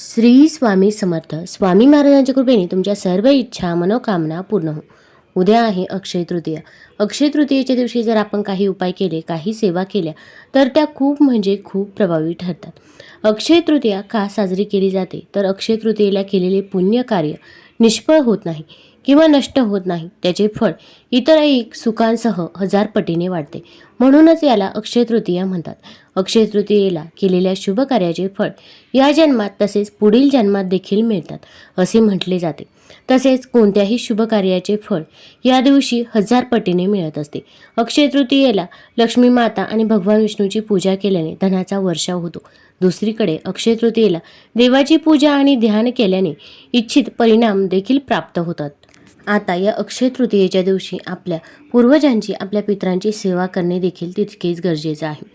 श्री स्वामी समर्थ. स्वामी महाराजांच्या कृपेने तुमच्या सर्व इच्छा मनोकामना पूर्ण हो. उद्या आहे अक्षय तृतीया. अक्षय तृतीयेच्या दिवशी जर आपण काही उपाय केले काही सेवा केल्या तर त्या खूप म्हणजे खूप प्रभावी ठरतात. अक्षय तृतीया का साजरी केली जाते? तर अक्षय तृतीयेला केलेले पुण्य कार्य निष्फळ होत नाही. किंवा नष्ट होत नाही. त्याचे फळ इतर एक सुखांसह हजार पटीने वाढते. म्हणूनच याला अक्षय तृतीया म्हणतात. अक्षय तृतीयेला केलेल्या शुभ कार्याचे फळ या जन्मात तसेच पुढील जन्मात देखील मिळतात असे म्हटले जाते. तसेच कोणत्याही शुभ कार्याचे फळ या दिवशी हजार पटीने मिळत असते. अक्षय तृतीयेला लक्ष्मी माता आणि भगवान विष्णूची पूजा केल्याने धनाचा वर्षाव होतो. दुसरीकडे अक्षय तृतीयेला देवाची पूजा आणि ध्यान केल्याने इच्छित परिणाम देखील प्राप्त होतात. आता या अक्षय तृतीयेच्या दिवशी आपल्या पूर्वजांची आपल्या पितरांची सेवा करणे देखील तितकेच गरजेचं आहे.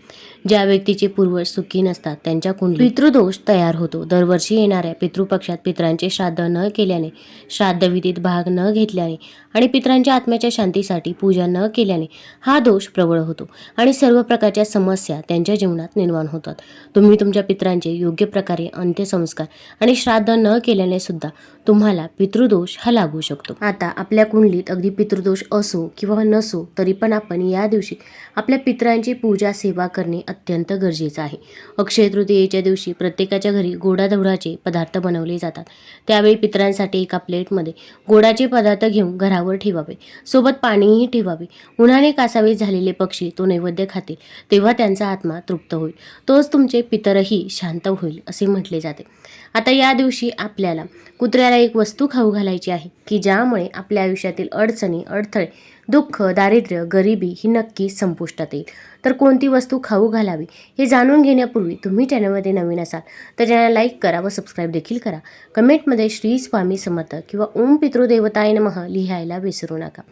ज्या व्यक्तीचे पूर्वज सुखी नसतात त्यांच्या कुंडली पितृदोष तयार होतो. दरवर्षी येणाऱ्या पितृपक्षात पितरांचे श्राद्ध न केल्याने श्राद्धविधीत भाग न घेतल्याने आणि पितरांच्या आत्म्याच्या शांतीसाठी पूजा न केल्याने हा दोष प्रबळ होतो आणि सर्व प्रकारच्या समस्या त्यांच्या जीवनात निर्माण होतात. तुम्ही तुमच्या पितरांचे योग्य प्रकारे अंत्यसंस्कार आणि श्राद्ध न केल्याने सुद्धा तुम्हाला पितृदोष हा लागू शकतो. आता आपल्या कुंडलीत अगदी पितृदोष असो किंवा नसो तरी पण आपण या दिवशी आपल्या पितरांची पूजा सेवा करणे अत्यंत गरजेचं आहे. अक्षय तृतीयेच्या दिवशी प्रत्येकाच्या घरी गोडाधोडाचे पदार्थ बनवले जातात. त्यावेळी पितरांसाठी एका प्लेटमध्ये गोडाचे पदार्थ घेऊन घरावर ठेवावे. सोबत पाणीही ठेवावे. उन्हाने कासावे झालेले पक्षी तो नैवेद्य खातील तेव्हा त्यांचा आत्मा तृप्त होईल. तोच तुमचे पितरही शांत होईल असे म्हटले जाते. आता या दिवशी आपल्याला कुत्र्याला एक वस्तू खाऊ घालायची आहे की ज्यामुळे आपल्या आयुष्यातील अडचणी अडथळे दुःख दारिद्र्य गरिबी ही नक्की संपुष्टात येईल. तर कोणती वस्तू खाऊ घालावी हे जाणून घेण्यापूर्वी तुम्ही चॅनलमध्ये नवीन असाल तर चॅनल लाईक करा व सबस्क्राईब देखील करा. कमेंटमध्ये श्री स्वामी समर्थ किंवा ओम पितृदेवताय नमः लिहायला विसरू नका.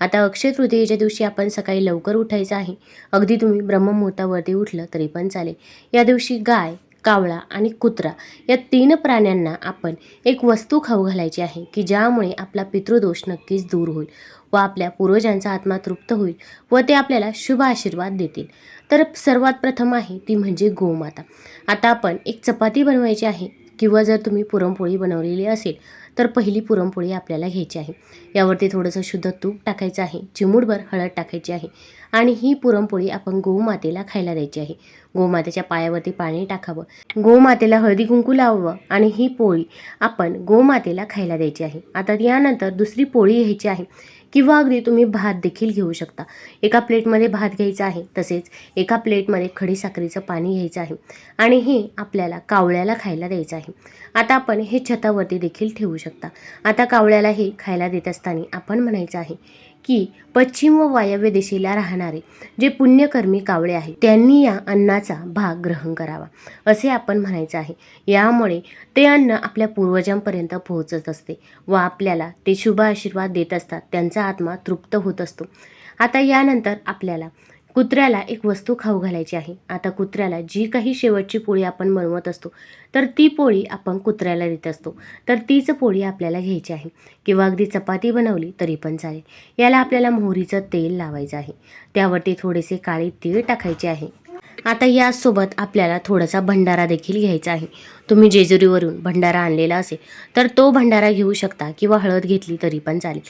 आता अक्षय तृतीयेच्या दिवशी आपण सकाळी लवकर उठायचं आहे. अगदी तुम्ही ब्रह्ममुहूर्तावरती उठलं तरी पण चालेल. या दिवशी गाय कावळा आणि कुत्रा या तीन प्राण्यांना आपण एक वस्तू खाऊ घालायची आहे की ज्यामुळे आपला पितृदोष नक्कीच दूर होईल व आपल्या पूर्वजांचा आत्मा तृप्त होईल व ते आपल्याला शुभ आशीर्वाद देतील. तर सर्वात प्रथम आहे ती म्हणजे गोमाता. आता आपण एक चपाती बनवायची आहे किंवा जर तुम्ही पुरणपोळी बनवलेली असेल तर पहिली पुरणपोळी आपल्याला घ्यायची आहे. यावरती थोडंसं शुद्ध तूप टाकायचं आहे. चिमूटभर हळद टाकायची आहे. आणि ही पुरणपोळी आपण गोमातेला खायला द्यायची आहे. गोमातेच्या पायावरती पाणी टाकावं. गोमातेला हळदी कुंकू लावावं आणि ही पोळी आपण गोमातेला खायला द्यायची आहे. आता यानंतर दुसरी पोळी घ्यायची आहे. किंवा अगदी तुम्ही भात देखील घेऊ शकता. एका प्लेटमध्ये भात घ्यायचा आहे तसेच एका प्लेटमध्ये खडी साखरेचं पाणी घ्यायचं आहे आणि हे आपल्याला कावळ्याला खायला द्यायचं आहे. आता आपण हे छतावरती देखील ठेवू शकता. आता कावळ्याला हे खायला देत असताना आपण म्हणायचं आहे की पश्चिम व वायव्य दिशेला राहणारे जे पुण्यकर्मी कावळे आहेत त्यांनी या अन्नाचा भाग ग्रहण करावा असे आपण म्हणायचं आहे. यामुळे ते अन्न आपल्या पूर्वजांपर्यंत पोहोचत असते व आपल्याला ते शुभ आशीर्वाद देत असतात त्यांचा आत्मा तृप्त होत असतो. आता यानंतर आपल्याला कुत्र्याला एक वस्तू खाऊ घालायची आहे. आता कुत्र्याला जी काही शेवटची पोळी आपण बनवत असतो तर ती पोळी आपण कुत्र्याला देत असतो. तर तीच पोळी आपल्याला घ्यायची आहे. किंवा अगदी चपाती बनवली तरी पण चालेल. याला आपल्याला मोहरीचं तेल लावायचं आहे. त्यावरती थोडेसे काळे तीळ टाकायचे आहे. आता यासोबत आपल्याला थोडासा भंडारा देखील घ्यायचा आहे. तुम्ही जेजुरीवरून भंडारा आणलेला असेल तर तो भंडारा घेऊ शकता किंवा हळद घेतली तरी पण चालेल.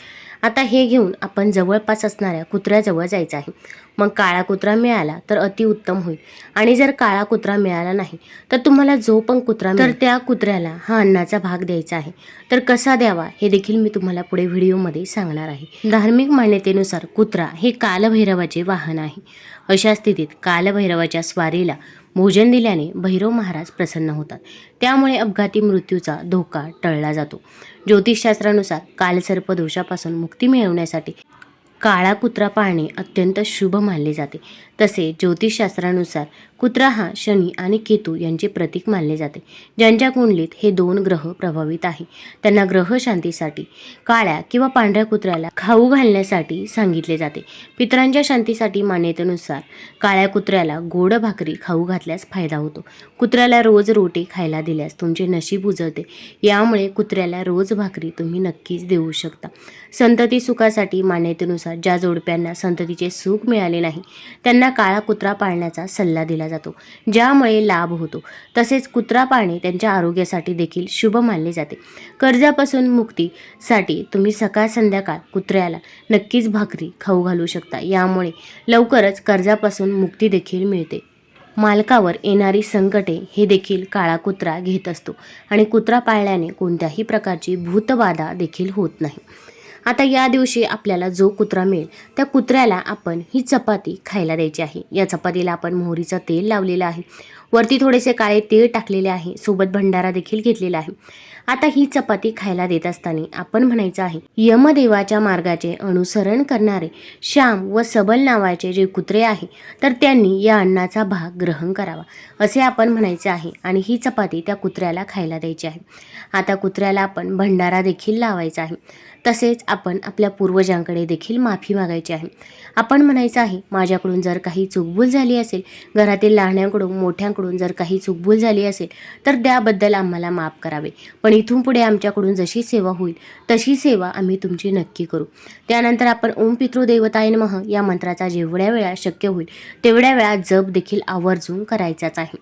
आता हे घेऊन आपण जवळपास असणाऱ्या कुत्र्याजवळ जायचं आहे. मग काळा कुत्रा मिळाला तर अतिउत्तम होईल. आणि जर काळा कुत्रा मिळाला नाही तर तुम्हाला जो पण कुत्रा तर त्या कुत्र्याला हा अन्नाचा भाग द्यायचा आहे. तर कसा द्यावा हे देखील मी तुम्हाला पुढे व्हिडिओमध्ये सांगणार आहे. धार्मिक मान्यतेनुसार कुत्रा हे कालभैरवाचे वाहन आहे. अशा स्थितीत कालभैरवाच्या स्वारीला भोजन दिल्याने भैरव महाराज प्रसन्न होतात. त्यामुळे अपघाती मृत्यूचा धोका टळला जातो. ज्योतिषशास्त्रानुसार कालसर्प दोषापासून मुक्ती मिळवण्यासाठी काळा कुत्रा पाळणे अत्यंत शुभ मानले जाते. तसे ज्योतिषशास्त्रानुसार कुत्रा हा शनी आणि केतू यांचे प्रतीक मानले जाते. ज्यांच्या कुंडलीत हे दोन ग्रह प्रभावित आहे. त्यांना ग्रह शांतीसाठी काळ्या किंवा पांढऱ्या कुत्र्याला खाऊ घालण्यासाठी सांगितले जाते. पितरांच्या शांतीसाठी मान्यतेनुसार काळ्या कुत्र्याला गोड भाकरी खाऊ घातल्यास फायदा होतो. कुत्र्याला रोज रोटी खायला दिल्यास तुमचे नशीब उजळते. यामुळे कुत्र्याला रोज भाकरी तुम्ही नक्कीच देऊ शकता. संतती सुखासाठी मान्यतेनुसार ज्या जोडप्यांना संततीचे सुख मिळाले नाही त्यांना त्यांना काळा कुत्रा पाळण्याचा सल्ला दिला जातो ज्यामुळे लाभ होतो. तसेच कुत्रा पाळणे त्यांच्या आरोग्यासाठी देखील शुभ मानले जाते. कर्जापासून मुक्तीसाठी तुम्ही सकाळ संध्याकाळ कुत्र्याला नक्कीच भाकरी खाऊ घालू शकता. यामुळे लवकरच कर्जापासून मुक्ती देखील मिळते. मालकावर येणारी संकटे हे देखील काळा कुत्रा घेत असतो आणि कुत्रा पाळल्याने कोणत्याही प्रकारची भूतबाधा देखील होत नाही. आता या दिवशी आपल्याला जो कुत्रा मिळेल त्या कुत्र्याला आपण ही चपाती खायला द्यायची आहे. या चपातीला आपण मोहरीचं तेल लावलेलं आहे. वरती थोडेसे काळे तेल टाकलेले आहे. सोबत भंडारा देखील घेतलेला आहे. आता ही चपाती खायला देत असताना आपण म्हणायचं आहे यमदेवाच्या मार्गाचे अनुसरण करणारे श्याम व सबल नावाचे जे कुत्रे आहे तर त्यांनी या अन्नाचा भाग ग्रहण करावा असे आपण म्हणायचे आहे आणि ही चपाती त्या कुत्र्याला खायला द्यायची आहे. आता कुत्र्याला आपण भंडारा देखील लावायचा आहे. तसेच आपण आपल्या पूर्वजांकडे देखील माफी मागायची आहे. आपण म्हणायचं आहे माझ्याकडून जर काही चूकभूल झाली असेल घरातील लहान्यांकडून मोठ्यांकडून जर काही चुकभूल झाली असेल तर त्याबद्दल आम्हाला माफ करावे. पण इथून पुढे आमच्याकडून जशी सेवा होईल तशी सेवा आम्ही तुमची नक्की करू. त्यानंतर आपण ओम पितृदेवताय मह या मंत्राचा जेवढ्या वेळा शक्य होईल तेवढ्या वेळा जप देखील आवर्जून करायचाच आहे.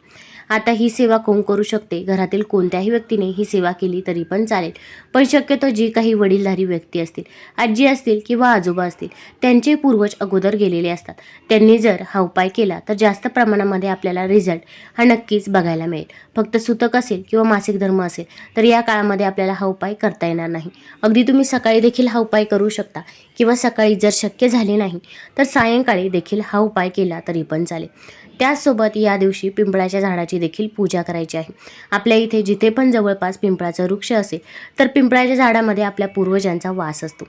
आता ही सेवा कोण करू शकते? घरातील कोणत्याही व्यक्तीने ही सेवा केली तरी पण चालेल. पण शक्यतो जी काही वडीलधारी व्यक्ती असतील आजी असतील किंवा आजोबा असतील त्यांचे पूर्वज अगोदर गेलेले असतात. त्यांनी जर हा उपाय केला तर जास्त प्रमाणामध्ये आपल्याला रिझल्ट हा नक्कीच बघायला मिळेल. फक्त सुतक असेल किंवा मासिक धर्म असेल तर या काळामध्ये आपल्याला हा उपाय करता येणार नाही. अगदी तुम्ही सकाळी देखील हा उपाय करू शकता किंवा सकाळी जर शक्य झाले नाही तर सायंकाळी देखील हा उपाय केला तरी पण चालेल. त्याचसोबत या दिवशी पिंपळाच्या झाडाची देखील पूजा करायची आहे. आपल्या इथे जिथे पण जवळपास पिंपळाचं वृक्ष असेल तर पिंपळाच्या झाडामध्ये आपल्या पूर्वजांचा वास असतो.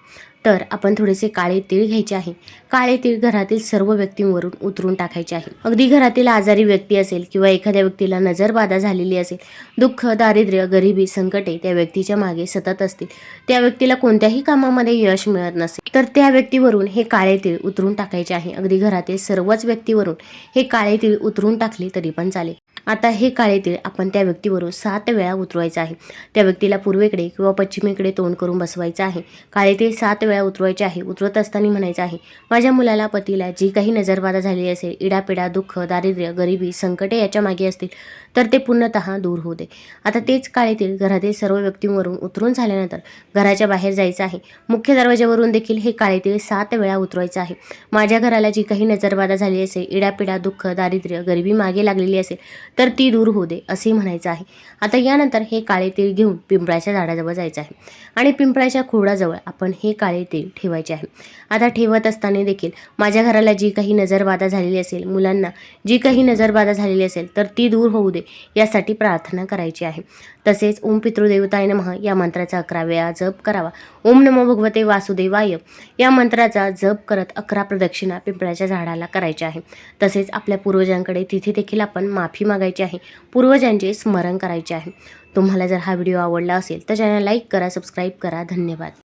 तर आपण थोडेसे काळे तीळ घ्यायचे आहे. काळे तीळ घरातील सर्व व्यक्तींवरून उतरून टाकायचे आहे. अगदी घरातील आजारी व्यक्ती असेल किंवा एखाद्या व्यक्तीला नजरबाधा झालेली असेल दुःख दारिद्र्य गरिबी संकटे त्या व्यक्तीच्या मागे सतत असतील. त्या व्यक्तीला कोणत्याही कामामध्ये यश मिळत नसेल. तर त्या व्यक्तीवरून हे काळे तीळ उतरून टाकायचे आहे. अगदी घरातील सर्वच व्यक्तीवरून हे काळे तीळ उतरून टाकले तरी पण चालेल. आता हे काळे तीळ आपण त्या व्यक्तीवरून सात वेळा उतरवायचं आहे. त्या व्यक्तीला पूर्वेकडे किंवा पश्चिमेकडे तोंड करून बसवायचं आहे. काळे तीळ सात वेळा उतरवायचे आहे. उतरत असताना म्हणायचं आहे माझ्या मुलाला पतीला जी काही नजरबाधा झाली असेल इडापिडा दुःख दारिद्र्य गरिबी संकटे याच्या मागे असतील तर ते पूर्णतः दूर होऊ दे. आता तेच काळे तीळ घरातील सर्व व्यक्तींवरून उतरून झाल्यानंतर घराच्या बाहेर जायचं आहे. मुख्य दरवाज्यावरून देखील हे काळे तीळ सात वेळा उतरवायचं आहे. माझ्या घराला जी काही नजरबाधा झाली असेल इडापिडा दुःख दारिद्र्य गरिबी मागे लागलेली असेल तर ती दूर होऊ दे असे म्हणायचं आहे. आता यानंतर हे काळे तीळ घेऊन पिंपळाच्या झाडाजवळ जायचं आहे. आणि पिंपळाच्या खोडाजवळ आपण हे काळे तीळ ठेवायचे आहे. आता ठेवत असताना देखील माझ्या घराला जी काही नजरबाधा झालेली असेल मुलांना जी काही नजरबाधा झालेली असेल तर ती दूर होऊ दे यासाठी प्रार्थना करायची आहे. तसेच ओम पितृदेवताय नमः या मंत्राचा अकरा वेळा जप करावा. ओम नमो भगवते वासुदेवाय. या मंत्राचा जप करत अकरा प्रदक्षिणा पिंपळाच्या झाडाला करायच्या आहे. तसेच आपल्या पूर्वजांकडे तिथे देखील आपण माफी मागायची आहे. पूर्वजांचे स्मरण करायचे आहे. तुम्हाला जर हा व्हिडिओ आवडला असेल तर चॅनल लाईक करा सबस्क्राईब करा. धन्यवाद.